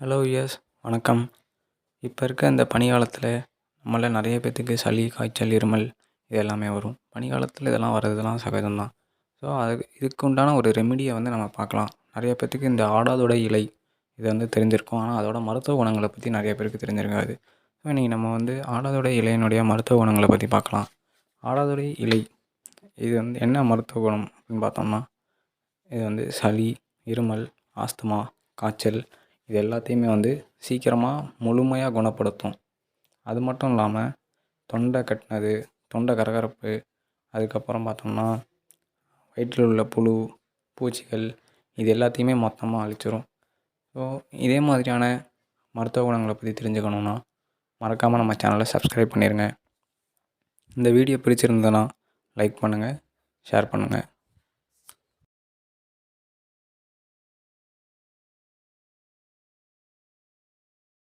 Hello yes வணக்கம். இப்போ இருக்க இந்த பனிக்காலத்தில் நம்மள நிறைய பேர்த்துக்கு சளி காய்ச்சல் இருமல் இது எல்லாமே வரும். பனிக்காலத்தில் இதெல்லாம் வர்றதெல்லாம் சகஜம்தான். ஸோ அதுக்கு இதுக்கு உண்டான ஒரு ரெமிடியை வந்து நம்ம பார்க்கலாம். நிறைய பேர்த்துக்கு இந்த ஆடாதோட இலை இது வந்து தெரிஞ்சிருக்கும். ஆனால் அதோட மருத்துவ குணங்களை பற்றி நிறைய பேருக்கு தெரிஞ்சிருக்காது. ஸோ இன்றைக்கி நம்ம வந்து ஆடாதோட இலையினுடைய மருத்துவ குணங்களை பற்றி பார்க்கலாம். ஆடாதொடை இலை இது வந்து என்ன மருத்துவ குணம் அப்படின்னு பார்த்தோம்னா இது வந்து சளி இருமல் ஆஸ்துமா காய்ச்சல் இது எல்லாத்தையுமே வந்து சீக்கிரமாக முழுமையாக குணப்படுத்தும். அது மட்டும் இல்லாமல் தொண்டை கட்டினது தொண்டை கரகரப்பு அதுக்கப்புறம் பார்த்தோம்னா வயிற்றில் உள்ள புழு பூச்சிகள் இது எல்லாத்தையுமே மொத்தமாக அழிச்சிரும். ஸோ இதே மாதிரியான மருத்துவ குணங்களை பற்றி தெரிஞ்சுக்கணுன்னா மறக்காமல் நம்ம சேனலை சப்ஸ்கிரைப் பண்ணிடுங்க இந்த வீடியோ பிடிச்சிருந்ததுன்னா லைக் பண்ணுங்கள் ஷேர் பண்ணுங்கள்